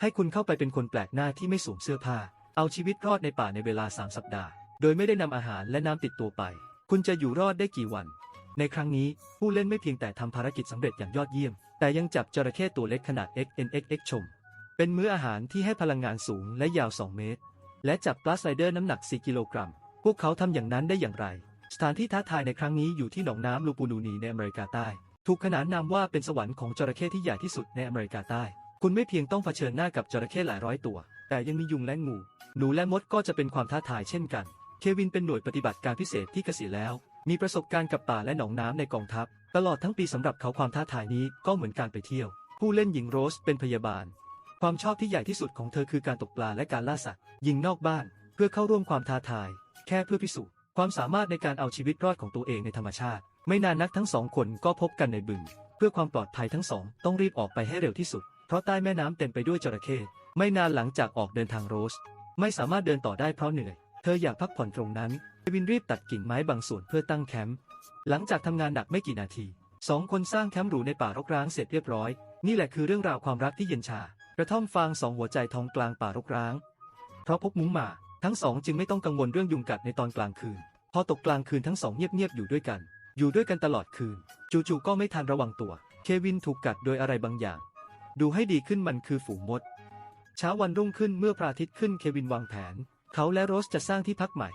ให้คุณเข้าไปเป็นคนแปลกหน้าที่ไม่สวมเสื้อผ้า เอาชีวิตรอดในป่าในเวลา 3 สัปดาห์ โดยไม่ได้นำอาหารและน้ำติดตัวไป คุณจะอยู่รอดได้กี่วัน ในครั้งนี้ผู้เล่นไม่เพียงแต่ทำภารกิจสำเร็จอย่างยอดเยี่ยม แต่ยังจับจระเข้ตัวเล็กขนาด XNXX ชม เป็นมื้ออาหารที่ให้พลังงานสูงและยาว 2 เมตร และจับปลาสไลเดอร์น้ำหนัก 4 กิโลกรัม พวกเขาทำอย่างนั้นได้อย่างไร สถานที่ท้าทายในครั้งนี้อยู่ที่หนองน้ำลูปูนูนีในอเมริกาใต้ ถูกขนานนามว่าเป็นสวรรค์ของจระเข้ที่ใหญ่ที่สุดในอเมริกาใต้ คุณไม่เพียงต้องเผชิญหน้ากับจระเข้หลายร้อยตัว แต่ยังมียุงและงู หนูและมดก็จะเป็นความท้าทายเช่นกัน เควินเป็นหน่วยปฏิบัติการพิเศษที่เกษียณแล้ว มีประสบการณ์กับป่าและหนองน้ำในกองทัพ ตลอดทั้งปีสำหรับเขาความท้าทายนี้ก็เหมือนการไปเที่ยว ผู้เล่นหญิงโรสเป็นพยาบาล ความชอบที่ใหญ่ที่สุดของเธอคือการตกปลาและการล่าสัตว์ ยิงนอกบ้าน เพื่อเข้าร่วมความท้าทาย แค่เพื่อพิสูจน์ความสามารถในการเอาชีวิตรอดของตัวเองในธรรมชาติ ไม่นานนักทั้งสองคนก็พบกันในบึง เพื่อความปลอดภัยทั้งสองต้องรีบออกไปให้เร็วที่สุด เพราะใต้แม่น้ำเต็มไปด้วยจระเข้ไม่นานหลังจากออกเดินทางโรส ไม่สามารถเดินต่อได้เพราะเหนื่อย เธออยากพักผ่อนตรงนั้นเควินรีบตัดกิ่งไม้บางส่วนเพื่อตั้งแคมป์หลังจากทำงานหนักไม่กี่นาทีสองคนสร้างแคมป์หรูในป่ารกร้างเสร็จเรียบร้อย นี่แหละคือเรื่องราวความรักที่เย็นชา กระท่อมฟางสองหัวใจทองกลางป่ารกร้าง เพราะพกมุ้งหมา ทั้งสองจึงไม่ต้องกังวลเรื่องยุงกัดในตอนกลางคืน พอตกกลางคืนทั้งสองเงียบๆอยู่ด้วยกัน อยู่ด้วยกันตลอดคืน จู่ๆก็ไม่ทันระวังตัว เควินถูกกัดโดยอะไรบางอย่าง ดูให้ดีขึ้นมันคือฝูงมด เช้าวันรุ่งขึ้นเมื่อพระอาทิตย์ขึ้นเควินวางแผน เขาและโรสจะสร้างที่พักใหม่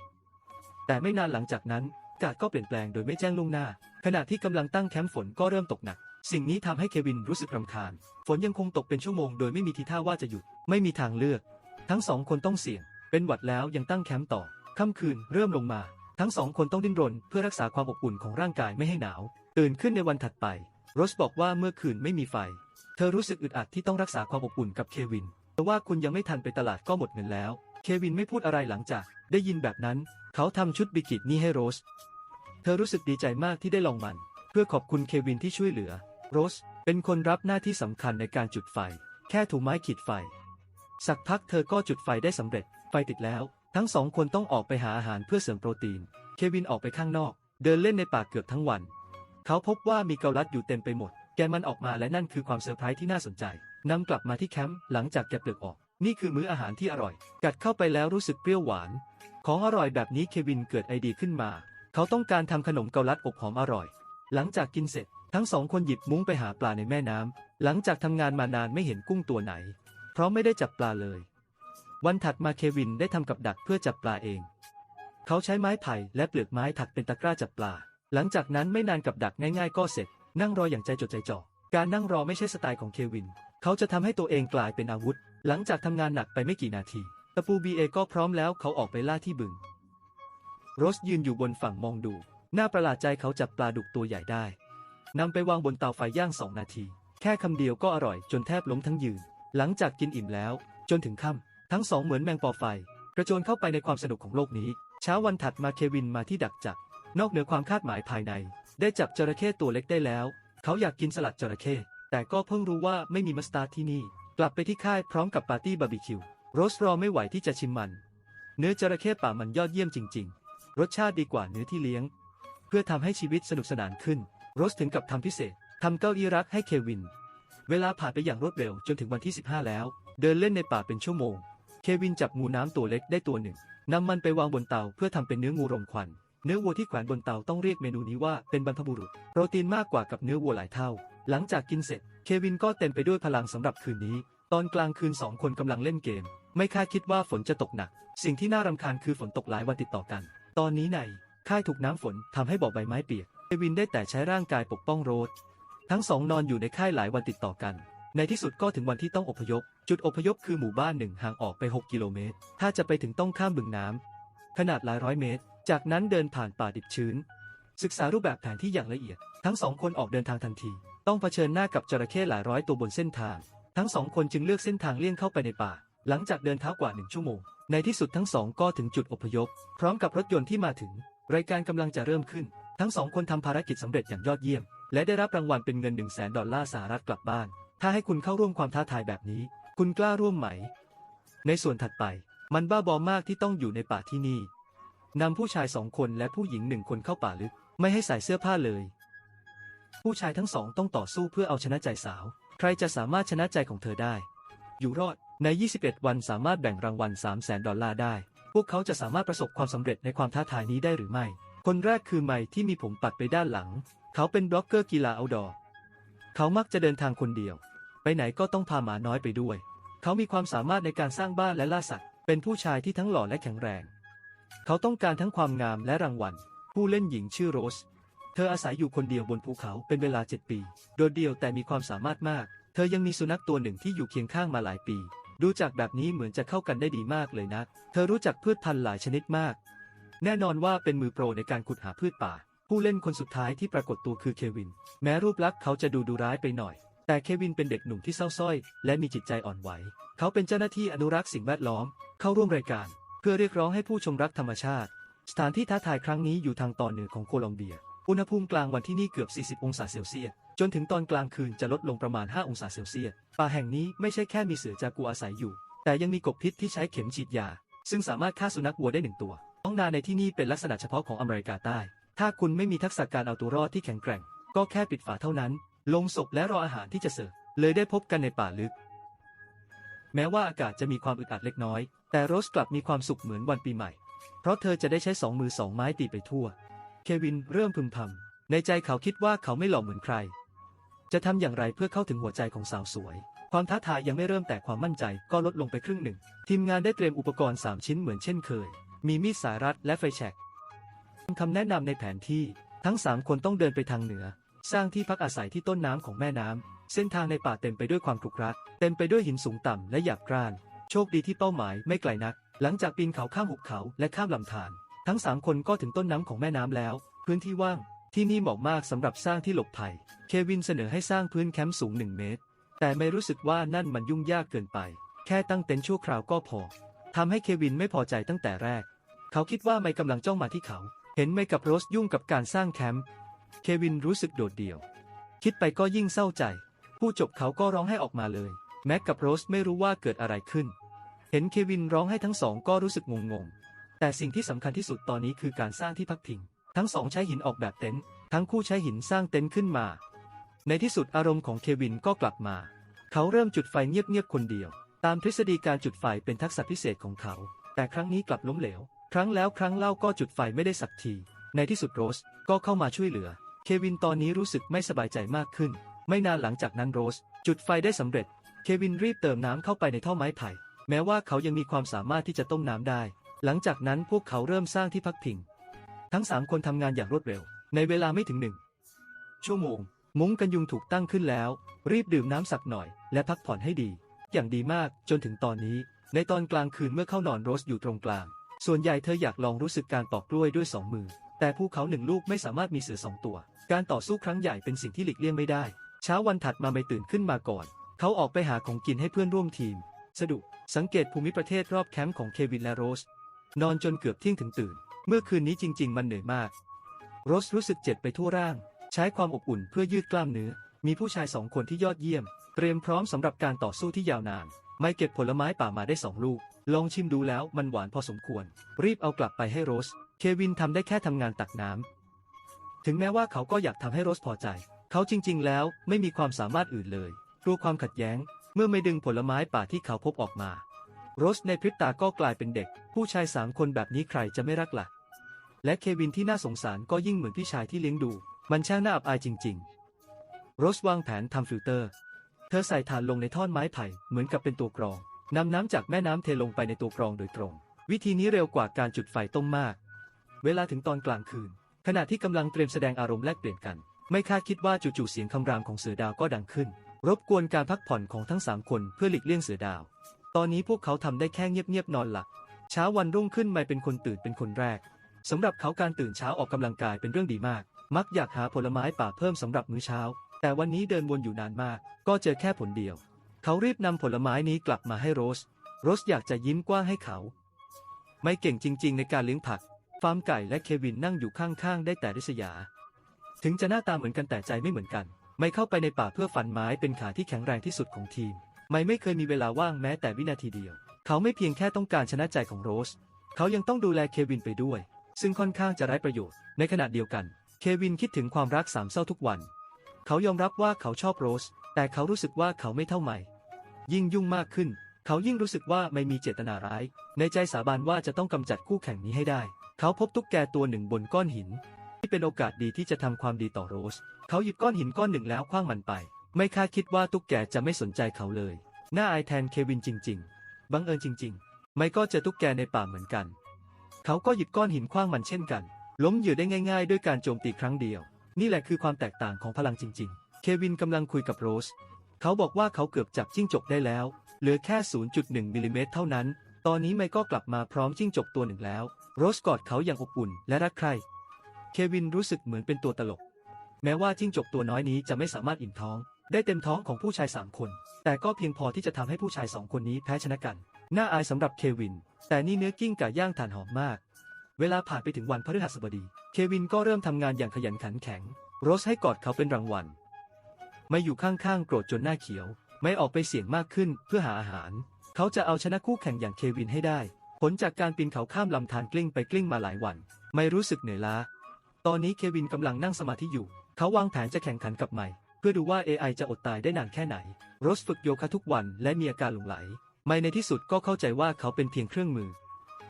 แต่ไม่นานหลังจากนั้นอากาศก็เปลี่ยนแปลงโดยไม่แจ้งล่วงหน้า ขณะที่กำลังตั้งแคมป์ฝนก็เริ่มตกหนัก สิ่งนี้ทำให้เควินรู้สึกรำคาญ ฝนยังคงตกเป็นชั่วโมงโดยไม่มีทีท่าว่าจะหยุด ไม่มีทางเลือก ทั้งสองคนต้องเสี่ยง เป็นหวัดแล้วยังตั้งแคมป์ต่อ ค่ำคืนเริ่มลงมา ทั้งสองคนต้องดิ้นรน เพื่อรักษาความอบอุ่นของร่างกายไม่ให้หนาว ตื่นขึ้นในวันถัดไป โรสบอกว่าเมื่อคืนไม่มีไฟ เธอรู้สึกอึดอัดที่ต้องรักษาความอบอุ่นกับเควิน แต่ว่าคุณยังไม่ทันไปตลาดก็หมดเงินแล้ว เควินไม่พูดอะไรหลังจาก ได้ยินแบบนั้น เขาทำชุดบิกินี่ให้โรส เธอรู้สึกดีใจมากที่ได้ลองมัน เพื่อขอบคุณเควินที่ช่วยเหลือ โรส เป็นคนรับหน้าที่สำคัญในการจุดไฟ แค่ถูไม้ขีดไฟ สักพักเธอก็จุดไฟได้สำเร็จ ไฟติดแล้ว ทั้งสองคนต้องออกไปหาอาหารเพื่อเสริมโปรตีน เควินออกไปข้างนอก เดินเล่นในป่าเกือบทั้งวัน เขาพบว่ามีเกาลัดอยู่เต็มไปหมด แกะมันออกมาและนั่นคือความเซอร์ไพรส์ที่น่าสนใจนำกลับมาที่แคมป์หลังจากแกะเปลือกออก นี่คือมื้ออาหารที่อร่อย กัดเข้าไปแล้วรู้สึกเปรี้ยวหวาน ของอร่อยแบบนี้เควินเกิดไอเดียขึ้นมา เขาต้องการทำขนมเกาลัดอบหอมอร่อย หลังจากกินเสร็จ ทั้งสองคนหยิบมุ้งไปหาปลาในแม่น้ำหลังจากทำงานมานานไม่เห็นกุ้งตัวไหน เพราะไม่ได้จับปลาเลย วันถัดมาเควินได้ทำกับดักเพื่อจับปลาเอง เขาใช้ไม้ไผ่และเปลือกไม้ถักเป็นตะกร้าจับปลา หลังจากนั้นไม่นานกับดักง่าย ๆ ก็เสร็จ นั่งรออย่างใจจดใจจ่อ การนั่งรอไม่ใช่สไตล์ของเควิน เขาจะทำให้ตัวเองกลายเป็นอาวุธ หลังจากทำงานหนักไปไม่กี่นาที ตะปูบีเอก็พร้อมแล้วเขาออกไปล่าที่บึง โรสยืนอยู่บนฝั่งมองดู หน้าประหลาดใจเขาจับปลาดุกตัวใหญ่ได้นำไปวางบนเตาไฟย่างสองนาที แค่คำเดียวก็อร่อยจนแทบล้มทั้งยืน หลังจากกินอิ่มแล้ว จนถึงค่ำทั้งสองเหมือนแมงปอไฟ กระโจนเข้าไปในความสนุกของโลกนี้ เช้าวันถัดมาเควินมาที่ดักจับ นอกเหนือความคาดหมายภายใน ได้จับจระเข้ตัวเล็กได้แล้ว เขาอยากกินสลัดจระเข้แต่ก็เพิ่งรู้ว่าไม่มีมัสตาร์ดที่นี่ กลับไปที่ค่ายพร้อมกับปาร์ตี้บาร์บีคิว โรสรอไม่ไหวที่จะชิมมัน เนื้อจระเข้ป่ามันยอดเยี่ยมจริง ๆ รสชาติดีกว่าเนื้อที่เลี้ยง เพื่อทำให้ชีวิตสนุกสนานขึ้น โรสถึงกับทำพิเศษทำเก้าอี้รักให้เควิน เวลาผ่านไปอย่างรวดเร็วจนถึงวันที่ 15 แล้ว เดินเล่นในป่าเป็นชั่วโมง เควินจับงูน้ำตัวเล็กได้ตัวหนึ่งนำมันไปวางบนเตาเพื่อทำเป็นเนื้องูรมควัน เนื้อวัวที่แขวนบนเตาต้องเรียกเมนูนี้ว่าเป็นบรรพบุรุษ โปรตีนมากกว่ากับเนื้อวัวหลายเท่า หลังจากกินเสร็จ เควินก็เต็มไปด้วยพลังสำหรับคืนนี้ ตอนกลางคืนสองคนกำลังเล่นเกม ไม่คาดคิดว่าฝนจะตกหนัก สิ่งที่น่ารำคาญคือฝนตกหลายวันติดต่อกัน ตอนนี้ในค่ายถูกน้ำฝนทำให้บ่อใบไม้เปียก เควินได้แต่ใช้ร่างกายปกป้องโรสทั้งสองนอนอยู่ในค่ายหลายวันติดต่อกัน ในที่สุดก็ถึงวันที่ต้องอพยพ จุดอพยพคือหมู่บ้านหนึ่งห่างออกไป 6 กิโลเมตร ถ้าจะไปถึงต้องข้ามบึงน้ำขนาดหลายร้อยเมตร จากนั้นเดินผ่านป่าดิบชื้น ศึกษารูปแบบแผนที่อย่างละเอียด ทั้งสองคนออกเดินทางทันที ต้องเผชิญหน้ากับจระเข้หลายร้อยตัวบนเส้นทาง ทั้งสองคนจึงเลือกเส้นทางเลี่ยงเข้าไปในป่า หลังจากเดินเท้ากว่าหนึ่งชั่วโมง ในที่สุดทั้งสองก็ถึงจุดอพยพ พร้อมกับรถยนต์ที่มาถึง รายการกำลังจะเริ่มขึ้น ทั้งสองคนทำภารกิจสำเร็จอย่างยอดเยี่ยม และได้รับรางวัลเป็นเงิน 1 0 0 0 0แสนดอลลาร์สหรัฐกลับบ้าน ถ้าให้คุณเข้าร่วมความท้าทายแบบนี้ คุณกล้าร่วมไหม ในส่วนถัดไป มันบ้าบอมากที่ต้องอยู่ในป่าที่นี่ นำผู้ชายสองคนและผู้หญิงหนึ่งคนเข้าป่าลึก ไม่ให้ใส่เสื้อผ้าเลย ผู้ชายทั้งสองต้องต่อสู้เพื่อเอาชนะใจสาว ใครจะสามารถชนะใจของเธอได้ อยู่รอดใน 21 วันสามารถแบ่งรางวัล 3 0 0แสนดอลลาร์ได้ พวกเขาจะสามารถประสบความสำเร็จในความท้าทายนี้ได้หรือไม่ คนแรกคือไมค์ที่มีผมปัดไปด้านหลัง เขาเป็นบล็อกเกอร์กีฬาเอาดอร์เขามักจะเดินทางคนเดียว ไปไหนก็ต้องพาหมาน้อยไปด้วย เขามีความสามารถในการสร้างบ้านและล่าสัตว์ เป็นผู้ชายที่ทั้งหล่อและแข็งแรง เขาต้องการทั้งความงามและรางวัล ผู้เล่นหญิงชื่อโรส เธออาศัยอยู่คนเดียวบนภูเขาเป็นเวลา 7 ปี โดดเดี่ยวแต่มีความสามารถมาก เธอยังมีสุนัขตัวหนึ่งที่อยู่เคียงข้างมาหลายปี ดูจากแบบนี้เหมือนจะเข้ากันได้ดีมากเลยนะ เธอรู้จักพืชพันธุ์หลายชนิดมาก แน่นอนว่าเป็นมือโปรในการขุดหาพืชป่า ผู้เล่นคนสุดท้ายที่ปรากฏตัวคือเควิน แม้รูปลักษณ์เขาจะดูดูร้ายไปหน่อยแต่เควินเป็นเด็กหนุ่มที่เศร้าส้อย และมีจิตใจอ่อนไหว เขาเป็นเจ้าหน้าที่อนุรักษ์สิ่งแวดล้อม เข้าร่วมรายการ เพื่อเรียกร้องให้ผู้ชมรักธรรมชาติ สถานที่ท้าทายครั้งนี้อยู่ทางตอนเหนือของโคลอมเบีย อุณหภูมิกลางวันที่นี่เกือบ 40 องศาเซลเซียส จนถึงตอนกลางคืนจะลดลงประมาณ 5 องศาเซลเซียส ป่าแห่งนี้ไม่ใช่แค่มีเสือจากัวอาศัยอยู่ แต่ยังมีกบพิษที่ใช้เข็มฉีดยา ซึ่งสามารถฆ่าสุนัขวัวได้หนึ่งตัว ท้องนาในที่นี่เป็นลักษณะเฉพาะของอเมริกาใต้ ถ้าคุณไม่มีทักษะการเอาตัวรอดที่แข็งแกร่ง ก็แค่ปิดฝาเท่านั้น ลงศพและรออาหารที่จะเสิร์ฟ เลยได้พบกันในป่าลึก แม้ว่าอากาศจะมีความอึดอัดเล็กน้อย แต่โรสกลับมีความสุขเหมือนวันปีใหม่ เพราะเธอจะได้ใช้สองมือสองไม้ตีไปทั่ว เควินเริ่มพึมพำ ในใจเขาคิดว่าเขาไม่หล่อเหมือนใคร จะทำอย่างไรเพื่อเข้าถึงหัวใจของสาวสวย ความท้าทายยังไม่เริ่มแต่ความมั่นใจก็ลดลงไปครึ่งหนึ่ง ทีมงานได้เตรียมอุปกรณ์ 3 ชิ้นเหมือนเช่นเคย มีมีดสายรัดและไฟแฉกคำแนะนำในแผนที่ทั้ง 3 คนต้องเดินไปทางเหนือ สร้างที่พักอาศัยที่ต้นน้ำของแม่น้ำเส้นทางในป่าเต็มไปด้วยความขรุขระเต็มไปด้วยหินสูงต่ำและหยาบกร้าน โชคดีที่เป้าหมายไม่ไกลนัก หลังจากปีนเขาข้ามหุบเขาและข้ามลำธารทั้งสามคนก็ถึงต้นน้ำของแม่น้ำแล้ว พื้นที่ว่าง ที่นี่เหมาะมากสำหรับสร้างที่หลบภัย เควินเสนอให้สร้างพื้นแคมป์สูงหนึ่งเมตร แต่ไม่รู้สึกว่านั่นมันยุ่งยากเกินไป แค่ตั้งเต็นท์ชั่วคราวก็พอทำให้เควินไม่พอใจตั้งแต่แรก เขาคิดว่าไม่กำลังจ้องมาที่เขา เห็นไม่กับโรสยุ่งกับการสร้างแคมป์เควินรู้สึกโดดเดี่ยว คิดไปก็ยิ่งเศร้าใจ ผู้จบเขาก็ร้องให้ออกมาเลย แม็กกับโรสไม่รู้ว่าเกิดอะไรขึ้น เห็นเควินร้องให้ทั้งสองก็รู้สึกงงๆ แต่สิ่งที่สำคัญที่สุดตอนนี้คือการสร้างที่พักพิง ทั้งสองใช้หินออกแบบเต็นท์ ทั้งคู่ใช้หินสร้างเต็นท์ขึ้นมา ในที่สุดอารมณ์ของเควินก็กลับมา เขาเริ่มจุดไฟเงียบๆคนเดียว ตามทฤษฎีการจุดไฟเป็นทักษะพิเศษของเขา แต่ครั้งนี้กลับล้มเหลว ครั้งแล้วครั้งเล่าก็จุดไฟไม่ได้สักที ในที่สุดโรสก็เข้ามาช่วยเหลือ เควินตอนนี้รู้สึกไม่สบายใจมากขึ้น ไม่นานหลังจากนั้นโรส จุดไฟได้สำเร็จ เควินรีบเติมน้ำเข้าไปในท่อไม้ไผ่ แม้ว่าเขายังมีความสามารถที่จะต้มน้ำได้ หลังจากนั้นพวกเขาเริ่มสร้างที่พักพิง ทั้งสามคนทำงานอย่างรวดเร็ว ในเวลาไม่ถึงหนึ่งชั่วโมง มุ้งกันยุงถูกตั้งขึ้นแล้ว รีบดื่มน้ำสักหน่อย และพักผ่อนให้ดี อย่างดีมากจนถึงตอนนี้ ในตอนกลางคืนเมื่อเข้านอนโรสอยู่ตรงกลาง ส่วนใหญ่เธออยากลองรู้สึกการปอกกล้วยด้วยสองมือ แต่ภูเขาหนึ่งลูกไม่สามารถมีเสือสองตัว การต่อสู้ครั้งใหญ่เป็นสิ่งที่หลีกเลี่ยงไม่ได้ เช้าวันถัดมาไม่ตื่นขึ้นมาก่อน เขาออกไปหาของกินให้เพื่อนร่วมทีม สะดุ สังเกตภูมิประเทศรอบแคมป์ของเควินและโรส นอนจนเกือบเที่ยงถึงตื่น เมื่อคืนนี้จริง ๆ มันเหนื่อยมาก โรสรู้สึกเจ็บไปทั่วร่าง ใช้ความอบอุ่นเพื่อยืดกล้ามเนื้อ มีผู้ชายสองคนที่ยอดเยี่ยม เตรียมพร้อมสำหรับการต่อสู้ที่ยาวนาน ไม่เก็บผลไม้ป่ามาได้สองลูก ลองชิมดูแล้วมันหวานพอสมควร รีบเอากลับไปให้โรส เควินทำได้แค่ทำงานตักน้ำ ถึงแม้ว่าเขาก็อยากทำให้โรสพอใจ เขาจริง ๆ แล้วไม่มีความสามารถอื่นเลย กลัวความขัดแย้ง เมื่อไม่ดึงผลไม้ป่าที่เขาพบออกมา โรสในพริบตาก็กลายเป็นเด็ก ผู้ชายสามคนแบบนี้ใครจะไม่รักล่ะ และเควินที่น่าสงสารก็ยิ่งเหมือนพี่ชายที่เลี้ยงดู มันช่างน่าอับอายจริง ๆ โรสวางแผนทำฟิลเตอร์ เธอใส่ถ่านลงในท่อนไม้ไผ่เหมือนกับเป็นตัวกรองนำน้ำจากแม่น้ำเทลงไปในตัวกรองโดยตรง วิธีนี้เร็วกว่าการจุดไฟต้มมาก เวลาถึงตอนกลางคืน ขณะที่กำลังเตรียมแสดงอารมณ์แลกเปลี่ยนกัน ไม่คาดคิดว่าจู่ๆเสียงคำรามของเสือดาวก็ดังขึ้น รบกวนการพักผ่อนของทั้งสามคนเพื่อหลีกเลี่ยงเสือดาว ตอนนี้พวกเขาทำได้แค่เงียบๆนอนหลับ เช้าวันรุ่งขึ้นไม่เป็นคนตื่นเป็นคนแรกสำหรับเขาการตื่นเช้าออกกำลังกายเป็นเรื่องดีมาก มักอยากหาผลไม้ป่าเพิ่มสำหรับมื้อเช้า แต่วันนี้เดินวนอยู่นานมาก ก็เจอแค่ผลเดียว เขารีบนำผลไม้นี้กลับมาให้โรส โรสอยากจะยิ้มกว้างให้เขา ไม่เก่งจริง ๆ ในการเลี้ยงผัก ฟาร์มไก่และเควินนั่งอยู่ข้างๆ ได้แต่ริษยา ถึงจะหน้าตาเหมือนกันแต่ใจไม่เหมือนกัน ไม่เข้าไปในป่าเพื่อฟันไม้เป็นขาที่แข็งแรงที่สุดของทีม ไม่ไม่เคยมีเวลาว่างแม้แต่วินาทีเดียว เขาไม่เพียงแค่ต้องการชนะใจของโรส เขายังต้องดูแลเควินไปด้วย ซึ่งค่อนข้างจะไร้ประโยชน์ ในขณะเดียวกัน เควินคิดถึงความรักสามเศร้าทุกวัน เขายอมรับว่าเขาชอบโรส แต่เขารู้สึกว่าเขาไม่เท่าใหม่ยิ่งยุ่งมากขึ้น เขายิ่งรู้สึกว่าไม่มีเจตนาร้าย ในใจสาบานว่าจะต้องกำจัดคู่แข่งนี้ให้ได้ เขาพบตุ๊กแกตัวหนึ่งบนก้อนหิน ที่เป็นโอกาสดีที่จะทำความดีต่อโรส เขาหยิบก้อนหินก้อนหนึ่งแล้วคว้างมันไป ไม่คาดคิดว่าตุ๊กแกจะไม่สนใจเขาเลยน่าอายแทนเควินจริง ๆ บังเอิญจริง ๆ ไม่ก็เจอตุ๊กแกในป่าเหมือนกัน เขาก็หยิบก้อนหินคว้างมันเช่นกัน ล้มเหยื่อได้ง่าย ๆ ด้วยการโจมตีครั้งเดียว นี่แหละคือความแตกต่างของพลังจริง ๆ เควินกำลังคุยกับโรส เขาบอกว่าเขาเกือบจับจิ้งจกได้แล้ว เหลือแค่ 0.1มิลลิเมตรเท่านั้น ตอนนี้ไม่ก็กลับมาพร้อมจิ้งจกตัวหนึ่งแล้ว โรสกอดเขาอย่างอบอุ่นและรักใคร่ เควินรู้สึกเหมือนเป็นตัวตลก แม้ว่าจิ้งจกตัวน้อยนี้จะไม่สามารถอิ่มท้อง ได้เต็มท้องของผู้ชายสามคน แต่ก็เพียงพอที่จะทำให้ผู้ชายสองคนนี้แพ้ชนะกัน น่าอายสำหรับเควิน แต่นี่เนื้อกิ้งก่าย่างถ่านหอมมาก เวลาผ่านไปถึงวันพฤหัสบดี เควินก็เริ่มทำงานอย่างขยันขันแข็ง โรสให้กอดเขาเป็นรางวัล ไม่อยู่ข้างๆโกรธจนหน้าเขียว ไม่ออกไปเสี่ยงมากขึ้นเพื่อหาอาหาร เขาจะเอาชนะคู่แข่งอย่างเควินให้ได้ ผลจากการปีนเขาข้ามลำธารกลิ้งไปกลิ้งมาหลายวัน ไม่รู้สึกเหนื่อยล้า ตอนนี้เควินกำลังนั่งสมาธิอยู่ เขาวางแผนจะแข่งขันกับไมค์เพื่อดูว่า AI จะอดตายได้นานแค่ไหน โรสฝึกโยคะทุกวันและมีอาการหลงไหล ไมค์ในที่สุดก็เข้าใจว่าเขาเป็นเพียงเครื่องมือ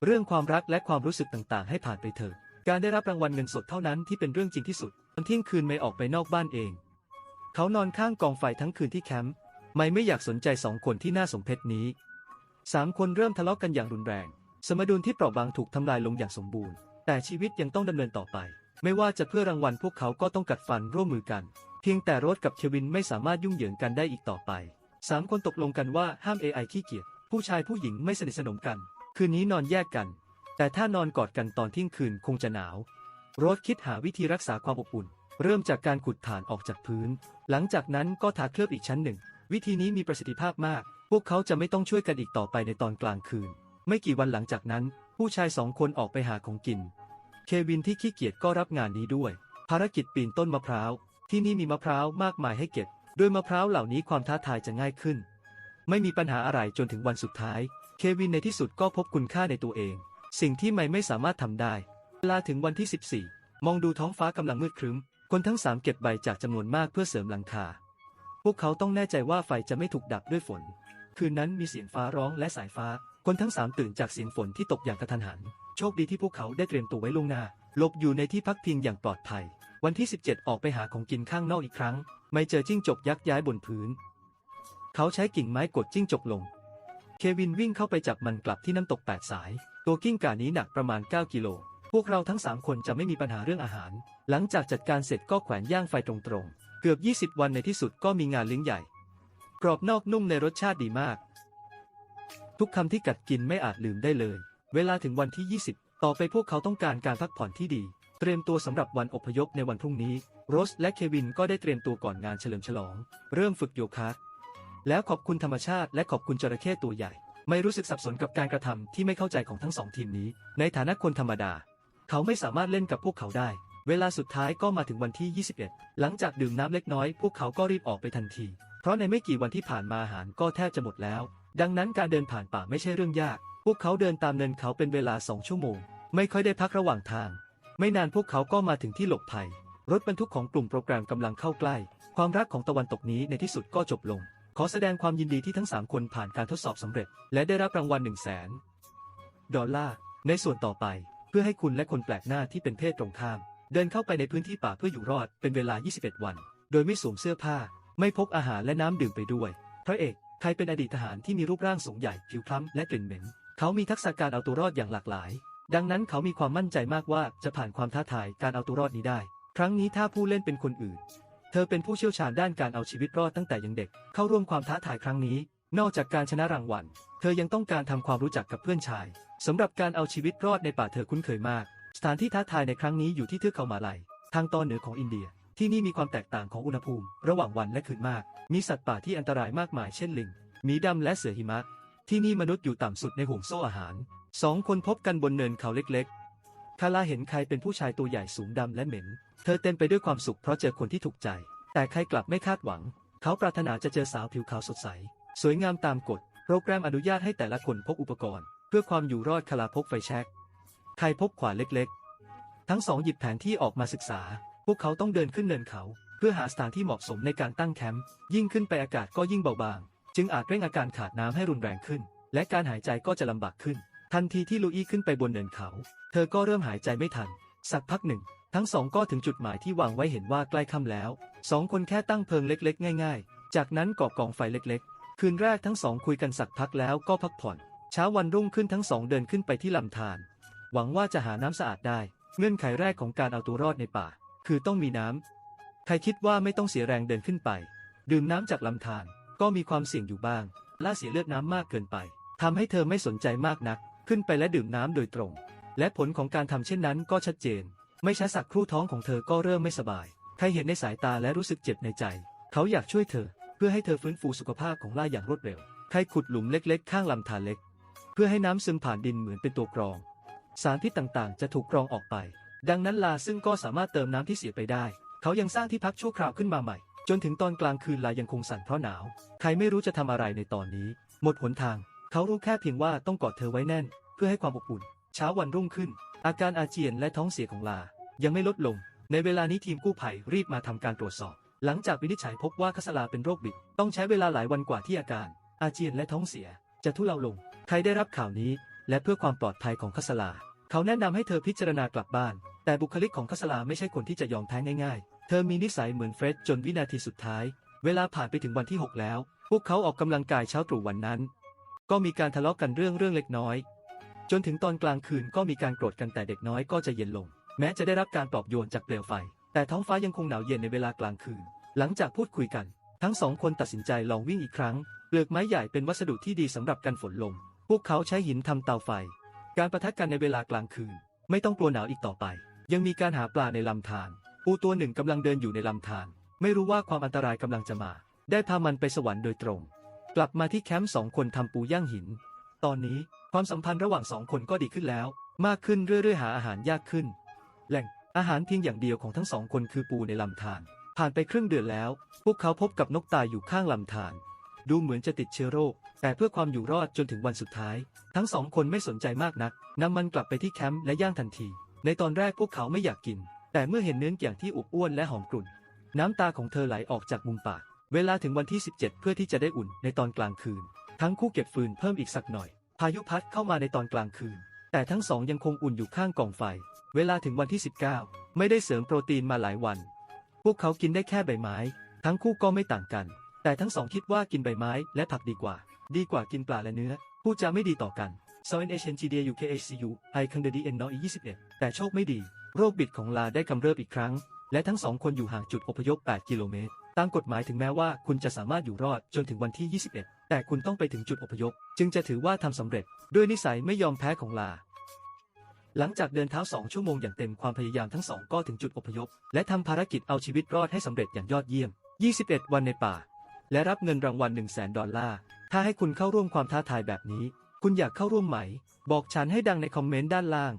เรื่องความรักและความรู้สึกต่างๆ ให้ผ่านไปเถอะ การได้รับรางวัลเงินสดเท่านั้นที่เป็นเรื่องจริงที่สุดตอนเที่ยงคืนไม่ออกไปนอกบ้านเอง เขานอนข้างกองไฟทั้งคืนที่แคมป์ไม่ไม่อยากสนใจสองคนที่น่าสมเพชนี้สามคนเริ่มทะเลาะกันอย่างรุนแรง สมดุลที่เปราะบางถูกทำลายลงอย่างสมบูรณ์ แต่ชีวิตยังต้องดำเนินต่อไป ไม่ว่าจะเพื่อรางวัลพวกเขาก็ต้องกัดฟันร่วมมือกัน เพียงแต่โรสกับเควินไม่สามารถยุ่งเหยิงกันได้อีกต่อไปสามคนตกลงกันว่าห้าม AI ขี้เกียจผู้ชายผู้หญิงไม่สนิทสนมกัน คืนนี้นอนแยกกัน แต่ถ้านอนกอดกันตอนเที่ยงคืนคงจะหนาว โรสคิดหาวิธีรักษาความอบอุ่น เริ่มจากการขุดฐานออกจากพื้น หลังจากนั้นก็ทาเคลือบอีกชั้นหนึ่ง วิธีนี้มีประสิทธิภาพมาก พวกเขาจะไม่ต้องช่วยกันอีกต่อไปในตอนกลางคืน ไม่กี่วันหลังจากนั้น ผู้ชายสองคนออกไปหาของกิน เควินที่ขี้เกียจก็รับงานนี้ด้วย ภารกิจปีนต้นมะพร้าว ที่นี่มีมะพร้าวมากมายให้เก็บ ด้วยมะพร้าวเหล่านี้ความท้าทายจะง่ายขึ้น ไม่มีปัญหาอะไรจนถึงวันสุดท้าย เควินในที่สุดก็พบคุณค่าในตัวเอง สิ่งที่ไม่ไม่สามารถทำได้ เวลาถึงวันที่ 14 มองดูท้องฟ้ากำลังมืดครึ้ม คนทั้งสามเก็บใบจากจำนวนมากเพื่อเสริมหลังคา พวกเขาต้องแน่ใจว่าไฟจะไม่ถูกดับด้วยฝน คืนนั้นมีเสียงฟ้าร้องและสายฟ้า คนทั้งสามตื่นจากเสียงฝนที่ตกอย่างกระทันหัน โชคดีที่พวกเขาได้เตรียมตัวไว้ล่วงหน้าหลบอยู่ในที่พักพิงอย่างปลอดภัย วันที่ 17 ออกไปหาของกินข้างนอกอีกครั้ง ไม่เจอจิ้งจกยักษ์ย้ายบนพื้น เขาใช้กิ่งไม้กดจิ้งจกลง เควินวิ่งเข้าไปจับมันกลับที่น้ำตกแปดสาย ตัวกิ้งก่านี้หนักประมาณ 9 กิโล พวกเราทั้ง 3 คนจะไม่มีปัญหาเรื่องอาหาร หลังจากจัดการเสร็จก็แขวนย่างไฟตรงๆ เกือบ 20 วันในที่สุดก็มีงานเลี้ยงใหญ่ กรอบนอกนุ่มในรสชาติดีมาก ทุกคำที่กัดกินไม่อาจลืมได้เลย เวลาถึงวันที่ 20 ต่อไปพวกเขาต้องการการพักผ่อนที่ดี เตรียมตัวสำหรับวันอพยพในวันพรุ่งนี้ โรสและเควินก็ได้เตรียมตัวก่อนงานเฉลิมฉลอง เริ่มฝึกโยคะแล้วขอบคุณธรรมชาติและขอบคุณจระเข้ตัวใหญ่ ไม่รู้สึกสับสนกับการกระทำที่ไม่เข้าใจของทั้งสองทีมนี้ ในฐานะคนธรรมดา เขาไม่สามารถเล่นกับพวกเขาได้ เวลาสุดท้ายก็มาถึงวันที่ 21 หลังจากดื่มน้ำเล็กน้อย พวกเขาก็รีบออกไปทันที เพราะในไม่กี่วันที่ผ่านมาอาหารก็แทบจะหมดแล้ว ดังนั้นการเดินผ่านป่าไม่ใช่เรื่องยาก พวกเขาเดินตามเนินเขาเป็นเวลาสองชั่วโมง ไม่ค่อยได้พักระหว่างทาง ไม่นานพวกเขาก็มาถึงที่หลบภัย รถบรรทุกของกลุ่มโปรแกรมกำลังเข้าใกล้ ความรักของตะวันตกนี้ในที่สุดก็จบลง ขอแสดงความยินดีที่ทั้ง 3 คนผ่านการทดสอบสำเร็จ และได้รับรางวัล1 0 0 0 0แสนดอลลาร์ ในส่วนต่อไป เพื่อให้คุณและคนแปลกหน้าที่เป็นเพศตรงข้าม เดินเข้าไปในพื้นที่ป่าเพื่ออยู่รอดเป็นเวลา 21 วัน โดยไม่สวมเสื้อผ้า ไม่พกอาหารและน้ำดื่มไปด้วย พระเอกใครเป็นอดีตทหารที่มีรูปร่างสูงใหญ่ผิวคล้ำและกลิ่นเหม็น เขามีทักษะการเอาตัวรอดอย่างหลากหลาย ดังนั้นเขามีความมั่นใจมากว่าจะผ่านความท้าทายการเอาตัวรอดนี้ได้ ครั้งนี้ถ้าผู้เล่นเป็นคนอื่น เธอเป็นผู้เชี่ยวชาญด้านการเอาชีวิตรอดตั้งแต่ยังเด็ก เข้าร่วมความท้าทายครั้งนี้ นอกจากการชนะรางวัล เธอยังต้องการทำความรู้จักกับเพื่อนชายสำหรับการเอาชีวิตรอดในป่าเธอคุ้นเคยมาก สถานที่ท้าทายในครั้งนี้อยู่ที่เทือกเขามาลัยทางตอนเหนือของอินเดีย ที่นี่มีความแตกต่างของอุณหภูมิ ระหว่างวันและคืนมาก มีสัตว์ป่าที่อันตรายมากมายเช่นลิงหมีดำและเสือหิมะ ที่นี่มนุษย์อยู่ต่ำสุดในห่วงโซ่อาหาร สองคนพบกันบนเนินเขาเล็กๆ คาลาเห็นใครเป็นผู้ชายตัวใหญ่สูงดำและเหม็น เธอเต็มไปด้วยความสุขเพราะเจอคนที่ถูกใจ แต่ใครกลับไม่คาดหวัง เขาปรารถนาจะเจอสาวผิวขาวสดใส สวยงามตามกฎ โปรแกรมอนุญาตให้แต่ละคนพกอุปกรณ์ เพื่อความอยู่รอดคาลาพกไฟแช็กใครพกขวานเล็กๆ ทั้งสองหยิบแผนที่ออกมาศึกษา พวกเขาต้องเดินขึ้นเนินเขา เพื่อหาสถานที่เหมาะสมในการตั้งแคมป์ ยิ่งขึ้นไปอากาศก็ยิ่งเบาบาง จึงอาจเร่งอาการขาดน้ำให้รุนแรงขึ้น และการหายใจก็จะลำบากขึ้น ทันทีที่ลูอี้ขึ้นไปบนเนินเขา เธอก็เริ่มหายใจไม่ทัน สักพักหนึ่ง ทั้งสองก็ถึงจุดหมายที่วางไว้เห็นว่าใกล้ค่ำแล้วสองคนแค่ตั้งเพลิงเล็กๆ ง่าย ๆ จากนั้นก่อกองไฟเล็กๆ คืนแรกทั้งสองคุยกันสักพักแล้วก็พักผ่อน เช้าวันรุ่งขึ้นทั้งสองเดินขึ้นไปที่ลำธารหวังว่าจะหาน้ำสะอาดได้ เงื่อนไขแรกของการเอาตัวรอดในป่า คือต้องมีน้ำใครคิดว่าไม่ต้องเสียแรงเดินขึ้นไป ดื่มน้ำจากลำธาร ก็มีความเสี่ยงอยู่บ้าง ล่าเสียเลือดน้ำมากเกินไปทำให้เธอไม่สนใจมากนัก ขึ้นไปและดื่มน้ำโดยตรง และผลของการทำเช่นนั้นก็ชัดเจน ไม่ช้าสักครู่ท้องของเธอก็เริ่มไม่สบาย ใครเห็นในสายตาและรู้สึกเจ็บในใจ เขาอยากช่วยเธอ เพื่อให้เธอฟื้นฟูสุขภาพของล่าอย่างรวดเร็ว ใครขุดหลุมเล็กๆ ข้างลำธารเล็ก เพื่อให้น้ำซึมผ่านดินเหมือนเป็นตัวกรอง สารพิษต่างๆ จะถูกกรองออกไป ดังนั้นลาซึ่งก็สามารถเติมน้ำที่เสียไปได้ เขายังสร้างที่พักชั่วคราวขึ้นมาใหม่ จนถึงตอนกลางคืนลายังคงสั่นเพราะหนาว ใครไม่รู้จะทำอะไรในตอนนี้ หมดหนทาง เขารู้แค่เพียงว่าต้องกอดเธอไว้แน่น เพื่อให้ความอบอุ่น เช้าวันรุ่งขึ้น อาการอาเจียนและท้องเสียของลา ยังไม่ลดลง ในเวลานี้ทีมกู้ภัยรีบมาทำการตรวจสอบ หลังจากวินิจฉัยพบว่าคัสลาเป็นโรคบิด ต้องใช้เวลาหลายวันกว่าที่อาการ อาเจียนและท้องเสีย จะทุเลาลง ใครได้รับข่าวนี้ และเพื่อความปลอดภัยของคัสลา เขาแนะนำให้เธอพิจารณากลับบ้าน แต่บุคลิกของคัสลาไม่ใช่คนที่จะยอมแพ้ง่ายๆ ธอมีนิสัยเหมือนเฟร็ดจนวินาทีสุดท้าย เวลาผ่านไปถึงวันที่ 6 แล้ว พวกเขาออกกำลังกายเช้าตรู่วันนั้น ก็มีการทะเลาะกันเรื่องเรื่องเล็กน้อย จนถึงตอนกลางคืนก็มีการโกรธกันแต่เด็กน้อยก็จะเย็นลง แม้จะได้รับการปลอบโยนจากเปลวไฟ แต่ท้องฟ้ายังคงหนาวเย็นในเวลากลางคืน หลังจากพูดคุยกัน ทั้งสองคนตัดสินใจลองวิ่งอีกครั้ง เปลือกไม้ใหญ่เป็นวัสดุที่ดีสำหรับกันฝนลม พวกเขาใช้หินทำเตาไฟ การประทะกันในเวลากลางคืน ไม่ต้องกลัวหนาวอีกต่อไป ยังมีการหาปลาในลำธาร ปูตัวหนึ่งกำลังเดินอยู่ในลำธารไม่รู้ว่าความอันตรายกำลังจะมา ได้พามันไปสวรรค์โดยตรง กลับมาที่แคมป์สองคนทำปูย่างหิน ตอนนี้ความสัมพันธ์ระหว่างสองคนก็ดีขึ้นแล้ว มากขึ้นเรื่อยๆหาอาหารยากขึ้น แหล่งอาหารเพียงอย่างเดียวของทั้งสองคนคือปูในลำธารผ่านไปครึ่งเดือนแล้ว พวกเขาพบกับนกตายอยู่ข้างลำธารดูเหมือนจะติดเชื้อโรค แต่เพื่อความอยู่รอดจนถึงวันสุดท้าย ทั้งสองคนไม่สนใจมากนักนำมันกลับไปที่แคมป์และย่างทันที ในตอนแรกพวกเขาไม่อยากกิน แต่เมื่อเห็นเนื้ออย่างที่อวบอ้วนและหอมกรุ่น น้ำตาของเธอไหลออกจากมุมปาก เวลาถึงวันที่ 17 เพื่อที่จะได้อุ่นในตอนกลางคืน ทั้งคู่เก็บฟืนเพิ่มอีกสักหน่อย พายุพัดเข้ามาในตอนกลางคืน แต่ทั้งสองยังคงอุ่นอยู่ข้างกองไฟ เวลาถึงวันที่ 19 ไม่ได้เสริมโปรตีนมาหลายวัน พวกเขากินได้แค่ใบไม้ ทั้งคู่ก็ไม่ต่างกัน แต่ทั้งสองคิดว่ากินใบไม้และผักดีกว่า ดีกว่ากินปลาและเนื้อผู้จะไม่ดีต่อกัน s o n h n g d u k h c u i คังเดดีเอ็นนอ21แต่โชคไม่ดี โรคบิดของลาได้กำเริบอีกครั้ง และทั้งสองคนอยู่ห่างจุดอพยพ 8 กิโลเมตร ตามกฎหมายถึงแม้ว่าคุณจะสามารถอยู่รอดจนถึงวันที่ 21 แต่คุณต้องไปถึงจุดอพยพ จึงจะถือว่าทำสำเร็จ ด้วยนิสัยไม่ยอมแพ้ของลา หลังจากเดินเท้าสองชั่วโมงอย่างเต็มความพยายามทั้งสองก็ถึงจุดอพยพ และทำภารกิจเอาชีวิตรอดให้สำเร็จอย่างยอดเยี่ยม 21 วันในป่า และรับเงินรางวัล 1 0 0 0 0แดอลลาร์ ถ้าให้คุณเข้าร่วมความท้าทายแบบนี้ คุณอยากเข้าร่วมไหม บอกฉันให้ดังในคอมเมนต์ด้านล่าง